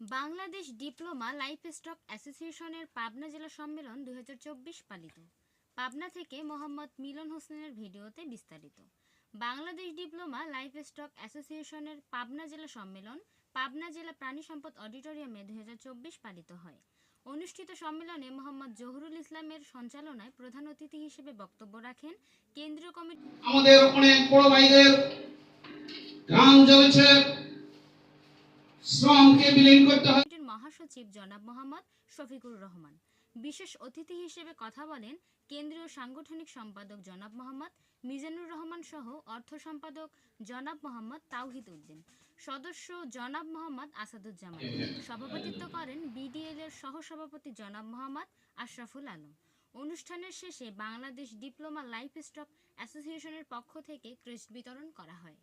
Bangladesh diploma life stock অ্যাসোসিয়েশনের পাবনা জেলা সম্মেলন দুই হাজার চব্বিশ পালিত। পাবনা থেকে মোহাম্মদ মিলন হোসেনের ভিডিওতে বিস্তারিত। বাংলাদেশ ডিপ্লোমা লাইফ স্টক অ্যাসোসিয়েশনের পাবনা জেলা সম্মেলন পাবনা জেলা প্রাণী সম্পদ অডিটোরিয়ামে দুই পালিত হয়। অনুষ্ঠিত সম্মেলনে মোহাম্মদ জহুরুল ইসলামের সঞ্চালনায় প্রধান অতিথি হিসেবে বক্তব্য রাখেন কেন্দ্রীয় কমিটি আমাদের অনেক বড় ভাইদের ঘাম জ্বলছে। মহাসচিব জনাব মোহাম্মদ শফিকুর রহমান। বিশেষ অতিথি হিসেবে কথা বলেন কেন্দ্রীয় সাংগঠনিক সম্পাদক জনাব মোহাম্মদ মিজানুর রহমান সহ অর্থ সম্পাদক জনাব মোহাম্মদ তাওহিদ উদ্দিন। সদস্য জনাব মোহাম্মদ আসাদুজ্জামান। সভাপতিত্ব করেন বিডিএল এর সহসভাপতি জনাব মোহাম্মদ আশরাফুল আলম। অনুষ্ঠানের শেষে বাংলাদেশ ডিপ্লোমা লাইফ স্টক অ্যাসোসিয়েশনের পক্ষ থেকে ক্রেস্ট বিতরণ করা হয়।